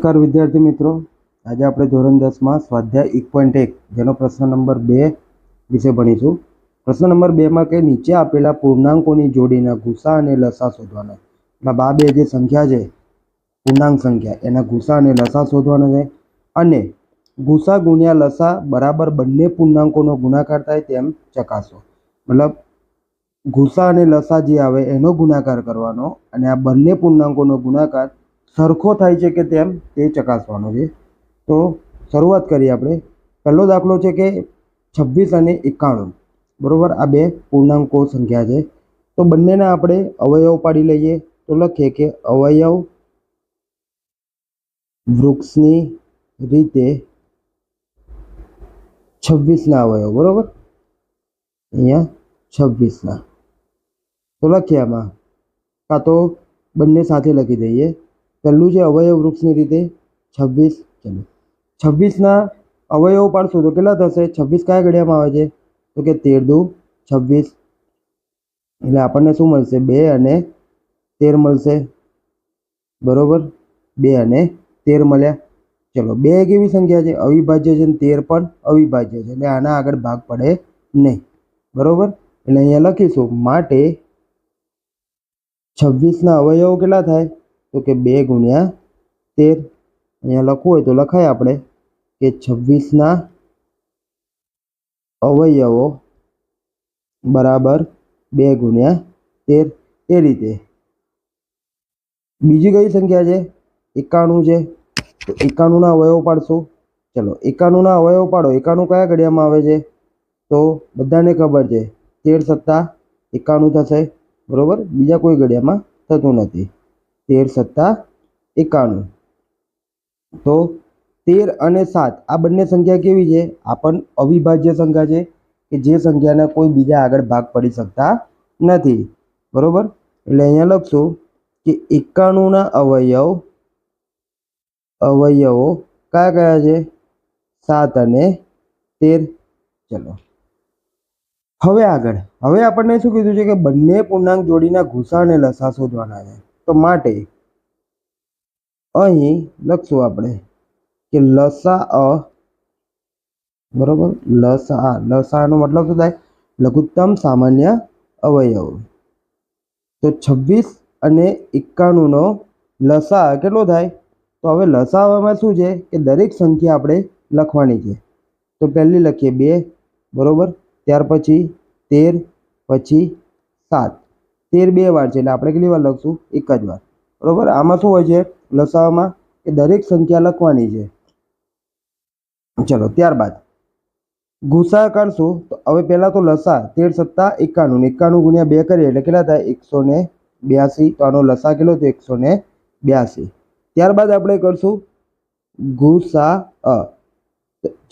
નમસ્કાર વિદ્યાર્થી મિત્રો. આજે આપણે ધોરણ દસમાં સ્વાધ્યાય એક પોઈન્ટ એક, જેનો પ્રશ્ન નંબર બે વિશે ભણીશું. પ્રશ્ન નંબર બેમાં કે નીચે આપેલા પૂર્ણાંકોની જોડીના ગુસા અને લસા શોધવાના. મતલબ આ બે જે સંખ્યા છે, પૂર્ણાંક સંખ્યા, એના ગુસા અને લસા શોધવાના છે. અને ગુસા ગુણ્યા લસા બરાબર બંને પૂર્ણાંકોનો ગુણાકાર થાય તેમ ચકાસો. મતલબ ગુસા અને લસા જે આવે એનો ગુણાકાર કરવાનો અને આ બંને પૂર્ણાંકોનો ગુણાકાર સરખો થાય છે કે તેમ તે ચકાસવાનો છે. તો શરૂઆત કરીએ આપણે. પહેલો દાખલો છે કે છવ્વીસ અને એકાણું. બરાબર? આ બે પૂર્ણાંકો સંખ્યા છે. તો બંનેના આપણે અવયવ પાડી લઈએ. તો લખીએ કે અવયવ વૃક્ષની રીતે છવ્વીસના અવયવ. બરાબર? અહીંયા છવ્વીસના. તો લખીએ આમાં. કાં તો બંને સાથે લખી દઈએ. પહેલું છે અવયવ વૃક્ષની રીતે છવ્વીસ, ચલો. છવ્વીસના અવયવ પાડશું તો કેટલા થશે? છવ્વીસ કયા ઘડિયામાં આવે છે? તો કે તેર દુ, છવ્વીસ. એટલે આપણને શું મળશે? બે અને તેર મળશે. બરોબર? બે અને તેર મળ્યા. ચલો, બે એક એવી સંખ્યા છે? અવિભાજ્ય છે તેર પણ અવિભાજ્ય છે. એટલે આના આગળ ભાગ પડે નહીં. બરોબર? એટલે અહીંયા લખીશું, માટે છવ્વીસના અવયવો કેટલા થાય? તો કે બે ગુણ્યા તેર. અહીંયા લખવું હોય તો લખાય આપણે કે છવ્વીસના અવયવો બરાબર બે ગુણ્યા તેર. એ રીતે. બીજી કઈ સંખ્યા છે? એકાણું છે. તો એકાણુંના અવયવો પાડશું. ચલો, એકાણુંના અવયવો પાડો. એકાણું કયા ઘડિયામાં આવે છે? તો બધાને ખબર છે. તેર સત્તા એકાણું થશે. બરોબર? બીજા કોઈ ઘડિયામાં થતું નથી. તેર સત્તા એકાણું. તો તેર અને સાત, આ બંને સંખ્યા કેવી છે? આ પણ અવિભાજ્ય સંખ્યા છે કે જે સંખ્યાના કોઈ બીજા આગળ ભાગ પડી શકતા નથી. બરોબર? એટલે અહીંયા લખશું કે એકાણુંના અવયવ, અવયવો કયા કયા છે? સાત અને તેર. ચલો. હવે આગળ. હવે આપણને શું કીધું છે કે બંને પૂર્ણાંક જોડીના ગુસા અને લસા શોધવાના છે. તો માટે અહીં લખશું આપણે કે લસા અ, બરોબર? લસા લસાનો મતલબ શું થાય? લઘુત્તમ સામાન્ય અવયવ. તો છવ્વીસ અને એકાણુંનો લસા કેટલો થાય? તો હવે લસાવામાં શું છે? કે દરેક સંખ્યા આપણે લખવાની છે. તો પહેલી લખીએ બે, બરોબર? ત્યાર પછી તેર, પછી સાત. તેર બે વાર છે એટલે આપણે કેટલી વાર લખશું? એક જ વાર. બરાબર? આમાં શું હોય છે? લસાવામાં કે દરેક સંખ્યા લખવાની છે. ચલો, ત્યારબાદ. ગુસા કાઢશું તો હવે પહેલાં તો લસા, તેર સત્તા એકાણું એકાણું ગુણ્યા બે કરીએ એટલે કેટલા થાય? એકસો ને બ્યાસી. તો આનો લસા કેટલો તો એકસો ને બ્યાસી. ત્યારબાદ આપણે કરશું ગુસા અ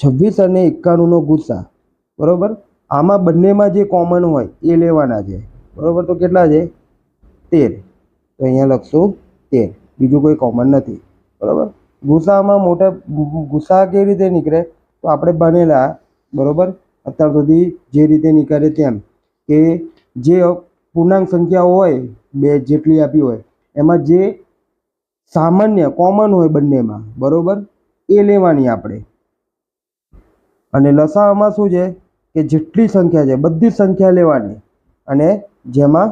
છવ્વીસ અને એકાણુંનો ગુસા. બરાબર? આમાં બંનેમાં જે કોમન હોય એ લેવાના છે. બરોબર? તો કેટલા છે? તેર. તો અહીંયા લખશું તેર. બીજું કોઈ કોમન નથી. બરોબર? ગુસામાં મોટા ગુસા કેવી રીતે નીકળે? તો આપણે ભણેલા બરોબર? અત્યાર સુધી જે રીતે નીકળે તેમ કે જે પૂર્ણાંક સંખ્યાઓ હોય, બે જેટલી આપી હોય, એમાં જે સામાન્ય કોમન હોય બંનેમાં, બરોબર? એ લેવાની આપણે. અને લસાઅમાં શું છે? કે જેટલી સંખ્યા છે, બધી સંખ્યા લેવાની. અને જેમાં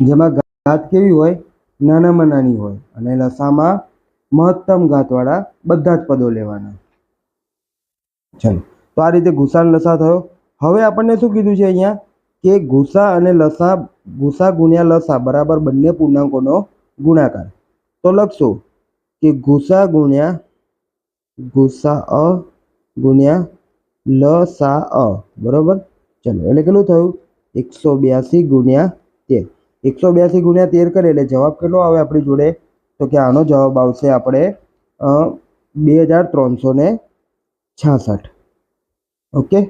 જેમાં ઘાત કેવી હોય? નાનામાં નાની હોય. અને લસામાં મહત્તમ ઘાતવાળા બધા જ પદો લેવાના. ચાલો. તો આ રીતે ગુસા લસા થયો. હવે આપણને શું કીધું છે અહીંયા? કે ગુસા અને લસા ગુસા ગુણ્યા લસા બરાબર બંને પૂર્ણાંકોનો ગુણાકાર. તો લખશું કે ગુસા ગુણ્યા ગુસા અ ગુણ્યા લસા અ બરોબર? ચલો, એટલે કેટલું થયું? એકસો બ્યાસી ગુણ્યા તેર. એકસો બ્યાસી ગુણ્યા તેર કરે, એટલે જવાબ કેટલો આવે આપણી જોડે? તો કે આનો જવાબ આવશે આપણે બે હજાર ત્રણસો ને છાસઠ. ઓકે?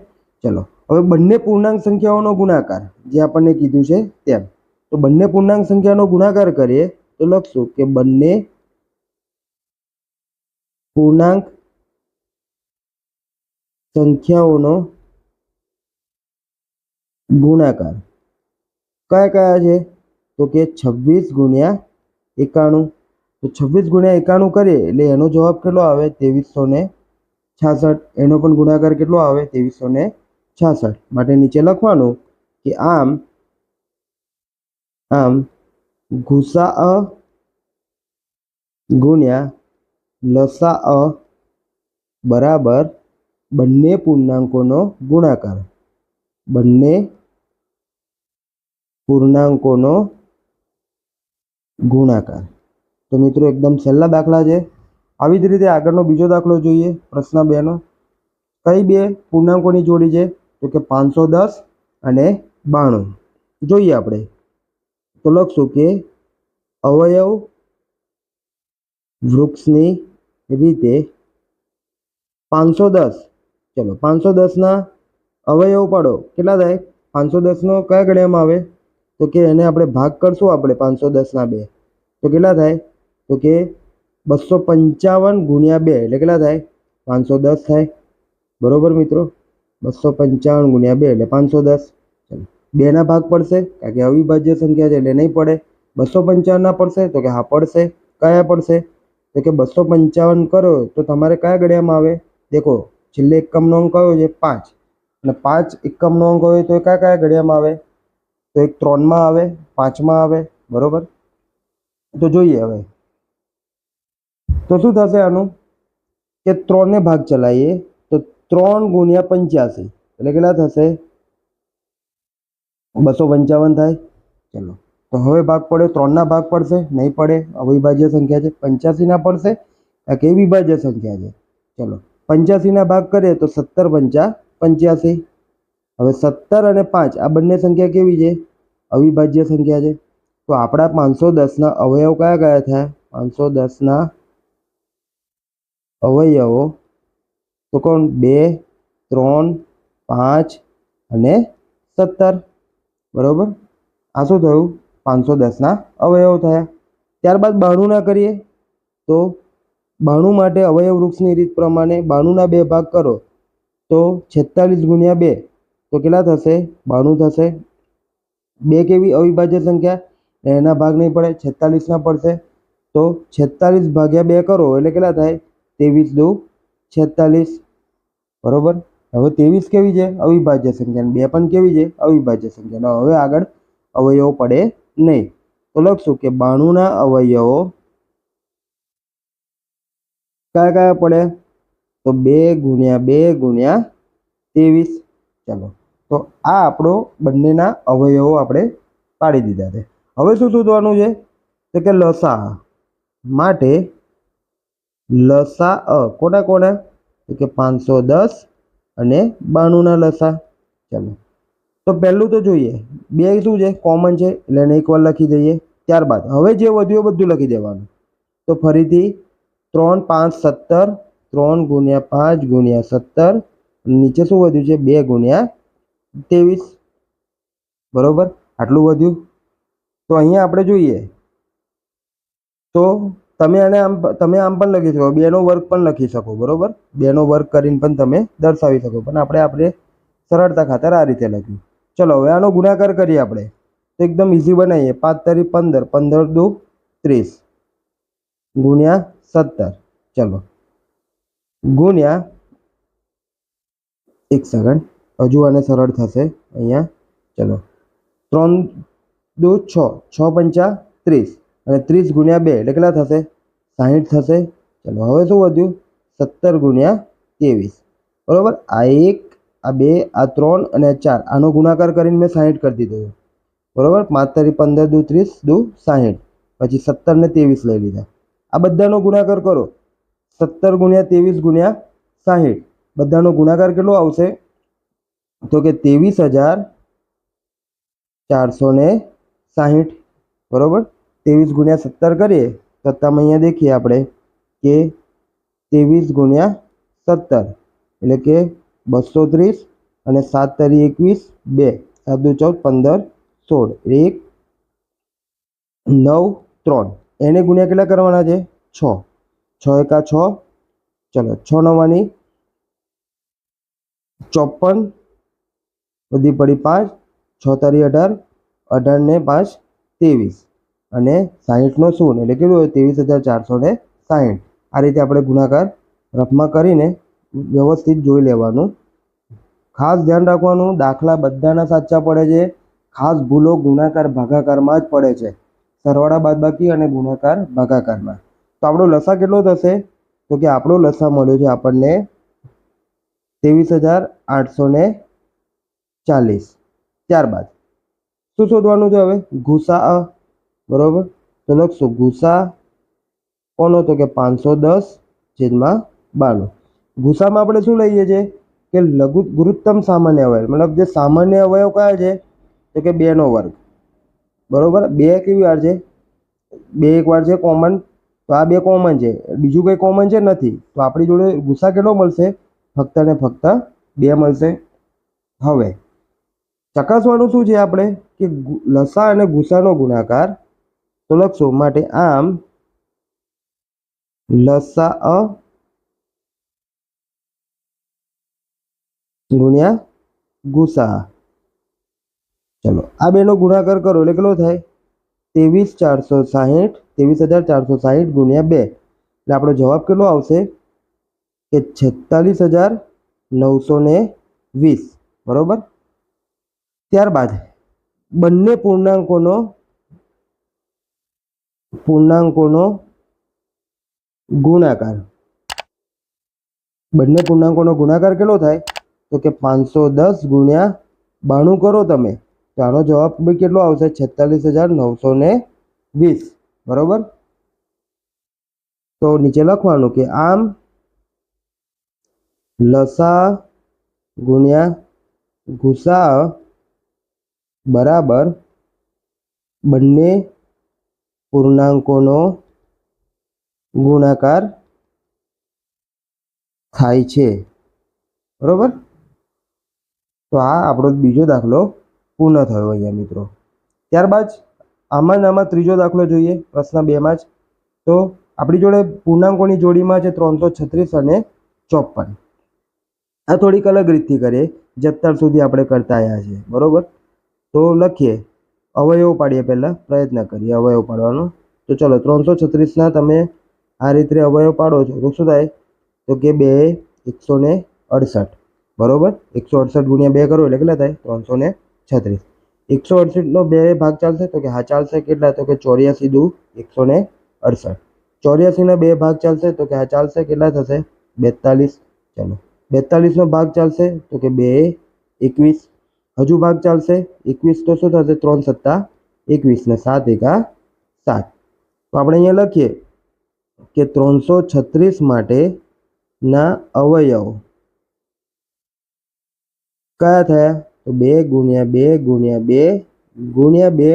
ચલો, હવે બંને પૂર્ણાંક સંખ્યાઓનો ગુણાકાર, જે આપણને કીધું છે તેમ. તો બંને પૂર્ણાંક સંખ્યાનો ગુણાકાર કરીએ, તો લખશું કે બંને પૂર્ણાંક સંખ્યાઓનો ગુણાકાર. કયા કયા છે? તો કે છવ્વીસ ગુણ્યા એકાણું. તો છવ્વીસ ગુણ્યા એકાણું કરીએ એટલે એનો જવાબ કેટલો આવે? ત્રેવીસો ને છાસઠ. એનો પણ ગુણાકાર કેટલો આવે? ત્રેવીસો ને છાસઠ. માટે નીચે લખવાનું કે આમ આમ ગુસા ગુણ્યા લસા અ બરાબર બંને પૂર્ણાંકોનો ગુણાકાર. બંને પૂર્ણાંકોનો ગુણાકાર. તો મિત્રો એકદમ છેલ્લા દાખલા છે. આવી જ રીતે આગળનો બીજો દાખલો જોઈએ, પ્રશ્ન બેનો. કઈ બે પૂર્ણાંકોની જોડી છે? તો કે પાંચસો દસ અને બાણું. જોઈએ આપણે. તો લખશું કે અવયવ વૃક્ષની રીતે પાંચસો દસ. ચલો, પાંચસો દસના અવયવ પાડો કેટલા થાય? પાંચસો દસનો કયા ગણ્યામાં આવે? તો કે એને આપણે ભાગ કરશું આપણે પાંચસો દસના બે. તો કેટલા થાય? તો કે બસો પંચાવન ગુણ્યા બે એટલે કેટલા થાય? પાંચસો દસ થાય. બરોબર મિત્રો? બસો પંચાવન ગુણ્યા બે એટલે પાંચસો દસ. બેના ભાગ પડશે કારણ કે અવિભાજ્ય સંખ્યા છે એટલે નહીં પડે. બસો પંચાવનના પડશે તો કે હા પડશે. કયા પડશે? તો કે બસો પંચાવન કરો તો તમારે કયા ગળ્યામાં આવે? દેખો, છેલ્લે એકમનો અંક કયો છે પાંચ. અને પાંચ એકમનો અંક હોય તો એ કયા કયા ગળ્યામાં આવે? તો એક ત્રણમાં આવે, પાંચમાં આવે, બરોબર? તો જોઈએ હવે. તો શું થશે આનું? કે ત્રણને ભાગ ચલાવીએ, તો ત્રણ ગુણ્યા પંચ્યાસી. એટલે કેટલા થશે? બસો પંચાવન થાય. ચલો. તો હવે ભાગ પડે ત્રણના ભાગ પડશે, નહીં પડે, અવિભાજ્ય સંખ્યા છે. પંચ્યાસીના પડશે, આ કે વિભાજ્ય સંખ્યા છે? ચલો. પંચ્યાસીના ભાગ કરીએ, તો સત્તર પંચા પંચ્યાસી. હવે સત્તર અને પાંચ, આ બંને સંખ્યા કેવી છે? અવિભાજ્ય સંખ્યા છે. તો આપણા પાંચસો દસના અવયવ કયા કયા થયા? પાંચસો દસના અવયવો. તો કોણ? બે, ત્રણ, પાંચ અને સત્તર. બરોબર? આ શું થયું? પાંચસો દસના અવયવ થયા. ત્યારબાદ બાણુંના કરીએ. તો બાણું માટે અવયવ વૃક્ષની રીત પ્રમાણે બાણુંના બે ભાગ કરો. તો છેતાલીસ ગુણ્યા બે. તો કેટલા થશે? બાણું થશે. બે કેવી અવિભાજ્ય સંખ્યા? એના ભાગ નહીં પડે છેતાલીસના પડશે. તો છેતાલીસ ભાગ્યા બે કરો, એટલે કેટલા થાય? ત્રેવીસ દુ છેતાલીસ. બરોબર? હવે ત્રેવીસ કેવી છે? અવિભાજ્ય સંખ્યા. બે પણ કેવી છે? અવિભાજ્ય સંખ્યા. હવે આગળ અવયવો પડે નહીં. તો લખશું કે બાણુંના અવયવો કયા કયા પડે? તો બે ગુણ્યા બે ગુણ્યા ત્રેવીસ. ચાલો. તો આ આપણો બંનેના અવયવો આપણે પાડી દીધા છે. હવે શું શોધવાનું છે? તો કે લસા માટે લસા અ કોના કોના? તો કે પાંચસો દસ અને બાણુંના લસા. ચાલો. તો પહેલું તો જોઈએ. બે શું છે? કોમન છે, એટલે એને એકવાર લખી દઈએ. ત્યારબાદ હવે જે વધ્યું બધું લખી દેવાનું. તો ફરીથી ત્રણ પાંચ સત્તર, ત્રણ ગુણ્યા પાંચ ગુણ્યા સત્તર નીચે શું વધ્યું છે? બે ગુણ્યા ત્રેવીસ. બરોબર? આટલું વધ્યું. તો અહીંયા આપણે જોઈએ. તો તમે આને આમ, તમે આમ પણ લખી શકો. બેનો વર્ગ પણ લખી શકો, બરોબર? બેનો વર્ગ કરીને પણ તમે દર્શાવી શકો. પણ આપણે આપણે સરળતા ખાતર આ રીતે લખ્યું. ચલો, હવે આનો ગુણાકાર કરીએ આપણે. તો એકદમ ઇઝી બનાવીએ. પાંચ તારીખ પંદર. પંદર દુ ત્રીસ. ગુણ્યા સત્તર. ચલો. ગુણ્યા એક સેકન્ડ હજુ આને સરળ થશે. અહીંયા, ચલો. ત્રણ, દો, છ. છ પંચા ત્રીસ. અને ત્રીસ ગુણ્યા બે એટલે કેટલા થશે? સાહીઠ થશે. ચલો, હવે શું વધ્યું? સત્તર ગુણ્યા ત્રેવીસ. બરાબર? આ એક, આ બે, આ ત્રણ અને આ ચાર. આનો ગુણાકાર કરીને મેં સાહીઠ કરી દીધો બરાબર? પાંચ તારીખ પંદર, દુ ત્રીસ, દુ સાહીઠ. પછી સત્તર ને ત્રેવીસ લઈ લીધા. આ બધાનો ગુણાકાર કરો. સત્તર ગુણ્યા ત્રેવીસ ગુણ્યા સાહીઠ. બધાનો ગુણાકાર કેટલો આવશે? તો કે ત્રેવીસ હજાર ચારસો ને સાહીઠ. બરાબર? ત્રેવીસ ગુણ્યા સત્તર કરીએ, તો તમે અહીંયા દેખીએ આપણે કે ત્રેવીસ ગુણ્યા સત્તર, એટલે કે બસો ત્રીસ અને સાત તારી એકવીસ, બે, સાત દુ ચૌદ, પંદર, સોળ એક, નવ, ત્રણ. એને ગુણ્યા કેટલા કરવાના છે? છ. છ એકા છ, ચલો, છ નવાની ચોપન બધી પડી પાંચ છ અઢાર અઢાર ને પાંચ, ત્રેવીસ. અને સાહીઠનો શૂન્ય, એટલે કેટલું હોય? ત્રેવીસ હજાર ચારસો ને સાહીઠ. આ રીતે આપણે ગુણાકાર રફમાં કરીને વ્યવસ્થિત જોઈ લેવાનું. ખાસ ધ્યાન રાખવાનું, દાખલા બધાના સાચા પડે છે. ખાસ ભૂલો ગુણાકાર ભાગાકારમાં જ પડે છે. સરવાળા બાદબાકી અને ગુણાકાર ભાગાકારમાં. તો આપણો લસા કેટલો થશે? તો કે આપણો લસા મળ્યો છે આપણને ત્રેવીસ હજાર આઠસો ને ચાલીસ. ત્યારબાદ, શું શોધવાનું છે હવે? ગુસા બરોબર? તો લખશું ગુસા, કોનો તો કે પાંચસો દસ, છેદમાં બાણું ગુસામાં આપણે શું લઈએ છીએ કે લઘુ, ગુરુત્તમ સામાન્ય અવયવ. મતલબ જે સામાન્ય અવયવ કયા છે? તો કે બેનો વર્ગ. બરોબર? બે કેવી વાર છે? બે એક વાર છે કોમન? તો આ બે કોમન છે. બીજું કંઈ કોમન છે નથી. તો આપણી જોડે ગુસા કેટલો મળશે? ફક્ત ને ફક્ત બે મળશે. હવે ચકાસવાનું શું છે આપણે? કે લસા અને ગુસાનો ગુણાકાર, તો લખશો માટે આમ, લસા અ ગુણ્યા ગુસા. ચલો, આ બેનો ગુણાકાર કરો, એટલે કેટલો થાય? ત્રેવીસ ચારસો સાહીઠ, ત્રેવીસ હજાર ચારસો સાહીઠ ગુણ્યા બે. એટલે આપણો જવાબ કેટલો આવશે? કે છેતાલીસ હજાર નવસો ને વીસ. બરોબર? ત્યારબાદ બંને પૂર્ણાંકોનો પૂર્ણાંકોનો ગુણાકાર. બંને પૂર્ણાંકોનો ગુણાકાર કેટલો થાય? તો કે પાંચસો દસ ગુણ્યા બાણું કરો તમે. તો આનો જવાબ બી કેટલો આવશે? છેતાલીસ હજાર નવસો ને વીસ. બરોબર? તો નીચે લખવાનું કે આમ લસા ગુણ્યા ગુસા બરાબર. બંને પૂર્ણાંકોનો ગુણાકાર થાય છે. બરાબર? તો આ આપણો બીજો દાખલો પૂર્ણ થયો અહીંયા મિત્રો. ત્યારબાદ આમાં આમાં ત્રીજો દાખલો જોઈએ, પ્રશ્ન બેમાં જ. તો આપણી જોડે પૂર્ણાંકોની જોડીમાં છે ત્રણસો છત્રીસ અને ચોપન આ થોડીક અલગ રીતથી કરીએ જત્તર સુધી આપણે કરતા આવ્યા છીએ. બરોબર? તો લખીએ. અવયવ પાડીએ પહેલાં, પ્રયત્ન કરીએ અવયવ પાડવાનો. તો ચલો, ત્રણસો છત્રીસના તમે આ રીતે અવયવ પાડો છો. તો શું થાય? તો કે બે એકસો ને અડસઠ. બરાબર? એકસો અડસઠ ગુણ્યા બે કરો એટલે કેટલા થાય? ત્રણસો ને છત્રીસ. એકસો અડસઠનો બે ભાગ ચાલશે તો કે હા, ચાલશે કેટલા? તો કે ચોર્યાસી દુ એકસો ને અડસઠ. ચોર્યાસીના બે ભાગ ચાલશે તો કે હા, ચાલશે કેટલા થશે? બેતાલીસ. ચલો, બેતાલીસનો ભાગ ચાલશે તો કે બે એકવીસ. હજુ ભાગ ચાલશે. એકવીસ તો શું થશે? ત્રણ સત્તા. એકવીસ ને સાત એકા સાત. તો આપણે અહીંયા લખીએ કે ત્રણસો છત્રીસ માટે ના અવયવ કયા થયા? તો બે ગુણ્યા બે ગુણ્યા બે ગુણ્યા બે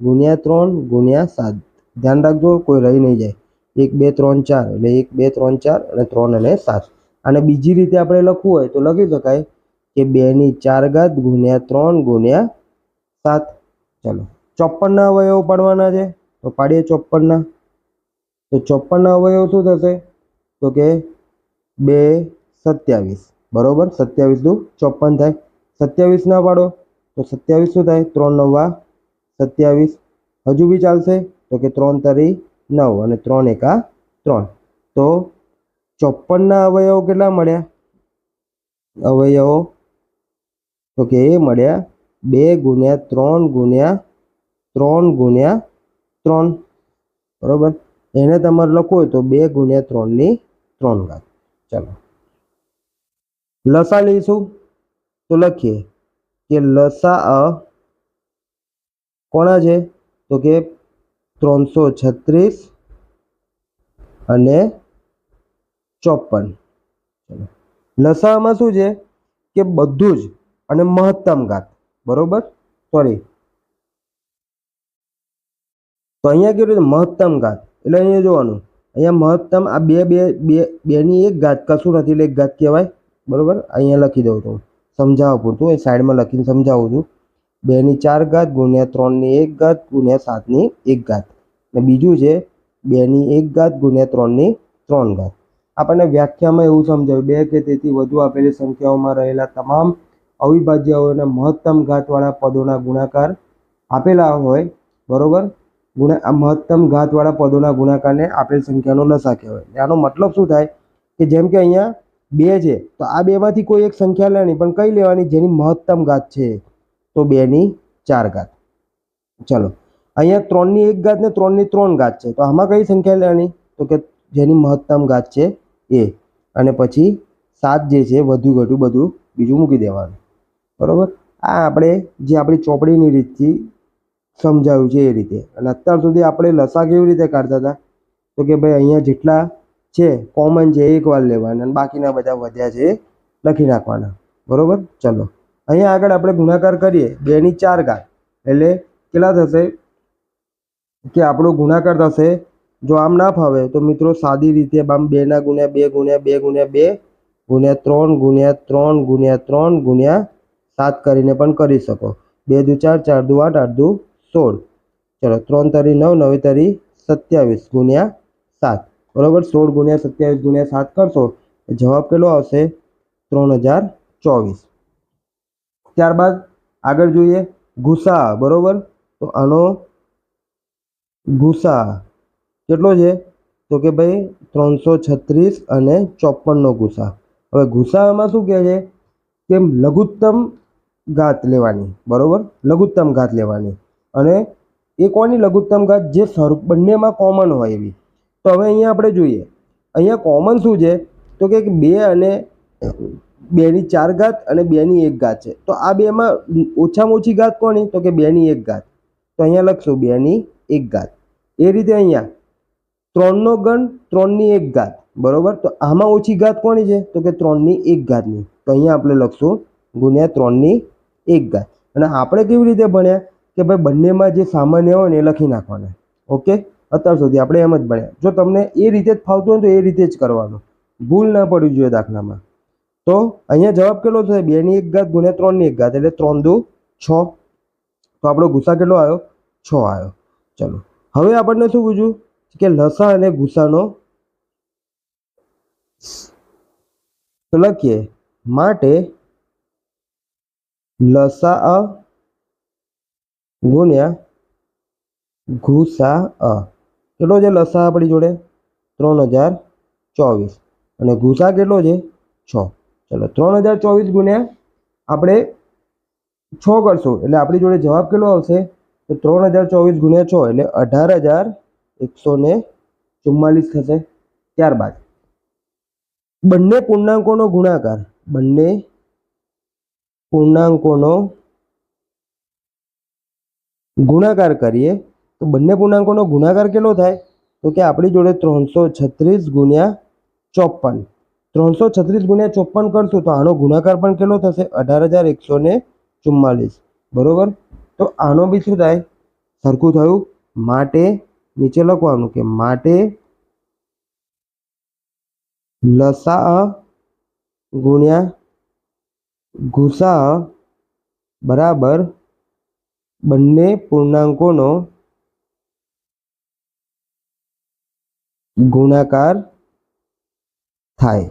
ગુણ્યા ત્રણ ગુણ્યા સાત. ધ્યાન રાખજો, કોઈ રહી નહીં જાય. એક, બે, ત્રણ, ચાર. એટલે એક, બે, ત્રણ, ચાર અને ત્રણ અને સાત. અને બીજી રીતે આપણે લખવું હોય તો લખી શકાય કે બેની ચાર ઘાત ગુણ્યા ત્રણ ગુણ્યા સાત. ચલો ચોપનના અવયવ પાડવાના છે. તો પાડીએ ચોપનના તો ચોપનના અવયવ શું થશે? તો કે બે સત્યાવીસ. બરોબર? સત્યાવીસ દુ ચોપન થાય. સત્યાવીસ ના પાડો. તો સત્યાવીસ શું થાય? ત્રણ નવા સત્યાવીસ. હજુ બી ચાલશે? તો કે ત્રણ તરી નવ અને ત્રણ એકા ત્રણ. તો ચોપનના અવયવો કેટલા મળ્યા? અવયવો તો કે એ મળ્યા બે ગુણ્યા ત્રણ ગુણ્યા ત્રણ ગુણ્યા ત્રણ. બરોબર? એને તમારે લખવું હોય તો બે ગુણ્યા ત્રણની ત્રણ ઘાત. ચાલો. લસા લઈશું. તો લખીએ કે લસા અ કોના છે? તો કે ત્રણસો છત્રીસ અને ચોપન લસામાં શું છે? કે બધું જ અને મહત્તમ ઘાત. બરોબર? સોરી તો અહીંયા કેવું મહત્તમ ઘાત. એટલે અહીંયા જોવાનું. અહીંયા મહત્તમ આ બે બે બે, બેની એક ઘાત કશું નથી, એટલે એક ઘાત કહેવાય. બરોબર? અહીંયા લખી દઉં છું. સમજાવવા પૂરતું. એ સાઈડમાં લખીને સમજાવું છું. બેની ચાર ઘાત ગુણ્યા ત્રણની એક ઘાત ગુણ્યા સાતની એક ઘાત. અને બીજું છે, બેની એક ઘાત ગુણ્યા ત્રણની ત્રણ ઘાત. આપણને વ્યાખ્યામાં એવું સમજાવ્યું. બે કે તેથી વધુ આપેલી સંખ્યાઓમાં રહેલા તમામ અવિભાજ્યઓના મહત્તમ ઘાતવાળા પદોના ગુણાકાર આપેલા હોય, બરોબર? ગુણા, આ મહત્તમ ઘાતવાળા પદોના ગુણાકારને આપેલ સંખ્યાનો લસા કહેવાય. આનો મતલબ શું થાય? કે જેમ કે અહીંયા બે છે, તો આ બેમાંથી કોઈ એક સંખ્યા લેવાની પણ કઈ લેવાની? જેની મહત્તમ ઘાત છે, તો બેની ચાર ઘાત. ચલો, અહીંયા ત્રણની એક ઘાત ને ત્રણની ત્રણ ઘાત છે, તો આમાં કઈ સંખ્યા લેવાની? તો કે જેની મહત્તમ ઘાત છે એ. અને પછી સાત જે છે, વધુ ઘટું બધું બીજું મૂકી દેવાનું. બરોબર? આ આપણે જે આપણી ચોપડીની રીતથી સમજાવ્યું છે એ રીતે. અને અત્યાર સુધી આપણે લસા કેવી રીતે કાઢતા હતા? તો કે ભાઈ અહીંયા જેટલા છે કોમન છે, એક વાર લેવાના અને બાકીના બધા વધ્યા છે એ લખી નાખવાના. બરોબર? ચલો. અહીંયા આગળ આપણે ગુણાકાર કરીએ. બેની ચાર ઘાત. એટલે કેટલા થશે? કે આપણો ગુણાકાર થશે, જો આમ ના ફાવે, તો મિત્રો સાદી રીતે આમ બેના ગુણ્યા બે ગુણ્યા બે ગુણ્યા બે ગુણ્યા ત્રણ ગુણ્યા ત્રણ ગુણ્યા ત્રણ ગુણ્યા સાત કરીને પણ કરી શકો. બે દુ ચાર ચાર દુ આઠ આઠ દુ સોળ. ચલો, ત્રણ તરી નવ, નવે તરી સત્યાવીસ ગુણ્યા સાત. બરાબર? સોળ ગુણ્યા સત્યાવીસ ગુણ્યા સાત કરશો જવાબ કેટલો આવશે? ત્રણ હજાર ચોવીસ. ત્યારબાદ આગળ જોઈએ. ગુસા, બરોબર? તો આનો ગુસા કેટલો છે? તો કે ભાઈ ત્રણસો છત્રીસ અને ચોપનનો ગુસા. હવે ગુસામાં શું કહે છે? કે લઘુત્તમ ઘાત લેવાની, બરોબર? લઘુત્તમ ઘાત લેવાની. અને એ કોની લઘુત્તમ ઘાત? જે સર બંનેમાં કોમન હોય એવી. તો હવે અહીંયા આપણે જોઈએ. અહીંયા કોમન શું છે? તો કે બે અને બેની ચાર ઘાત અને બેની એક ઘાત છે. તો આ બેમાં ઓછામાં ઓછી ઘાત કોની? તો કે બેની એક ઘાત. તો અહીંયા લખશું બેની એક ઘાત. એ રીતે અહીંયા ત્રણનો ગણ ત્રણની એક ઘાત, બરોબર? તો આમાં ઓછી ઘાત કોની છે? તો કે ત્રણની એક ઘાતની. તો અહીંયા આપણે લખશું ગુણ્યા ત્રણની એક ગાય. અને આપણે કેવી રીતે ભણ્યા? કે ભાઈ બંનેમાં જે સામાન્ય હોય ને એ લખી નાખવાના. ઓકે? અત્યાર સુધી આપણે એમ જ ભણ્યા. જો તમને એ રીતે જ ફાવતું હોય તો એ રીતે જ કરવાનું. ભૂલ ના પડવી જોઈએ દાખલામાં. તો અહીંયા જવાબ કેટલો થશે બેની એક ઘાત ગુણ્યા ત્રણની એક ઘાત એટલે ત્રણ દુ છ. તો આપણો ગુસા કેટલો આવ્યો? છ આવ્યો. ચલો. હવે આપણને શું પૂછ્યું? કે લસા અને ગુસાનો લખીએ. માટે લસા ગુણ્યા ગુસા અ. કેટલો છે લસા આપણી જોડે? ત્રણ હજાર ચોવીસ. અને ગુસા કેટલો છે? છ. ચલો, ત્રણ હજાર ચોવીસ ગુણ્યા આપણે છ કરશું. એટલે આપણી જોડે જવાબ કેટલો આવશે? તો ત્રણ હજાર ચોવીસ ગુણ્યા છ, એટલે અઢાર હજાર એકસો ને ચુમ્માલીસ થશે. ત્યારબાદ, બંને પૂર્ણાંકોનો ગુણાકાર, બંને પૂર્ણાંકોનો ગુણાકાર કરીએ, તો બંને પૂર્ણાંકોનો ગુણાકાર કેટલો થાય? તો કે આપણી જોડે ત્રણસો છત્રીસ ગુણ્યા ચોપન ત્રણસો છત્રીસ ગુણ્યા ચોપન કરશું તો આનો ગુણાકાર પણ કેટલો થશે? અઢાર હજાર એકસો ને ચુમ્માલીસ. બરોબર? તો આનો બી શું થાય? સરખું થયું. માટે નીચે લખવાનું કે માટે લસા ગુણ્યા ગુસા બરાબર બંને પૂર્ણાંકોનો ગુણાકાર થાય.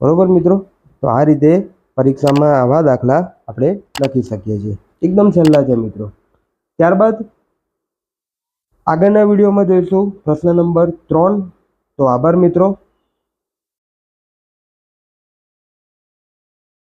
બરોબર મિત્રો? તો આ રીતે પરીક્ષામાં આવા દાખલા આપણે લખી શકીએ છીએ. એકદમ સહેલા છે મિત્રો. ત્યારબાદ આગળના વિડીયોમાં જોઈશું પ્રશ્ન નંબર ત્રણ. તો આભાર મિત્રો.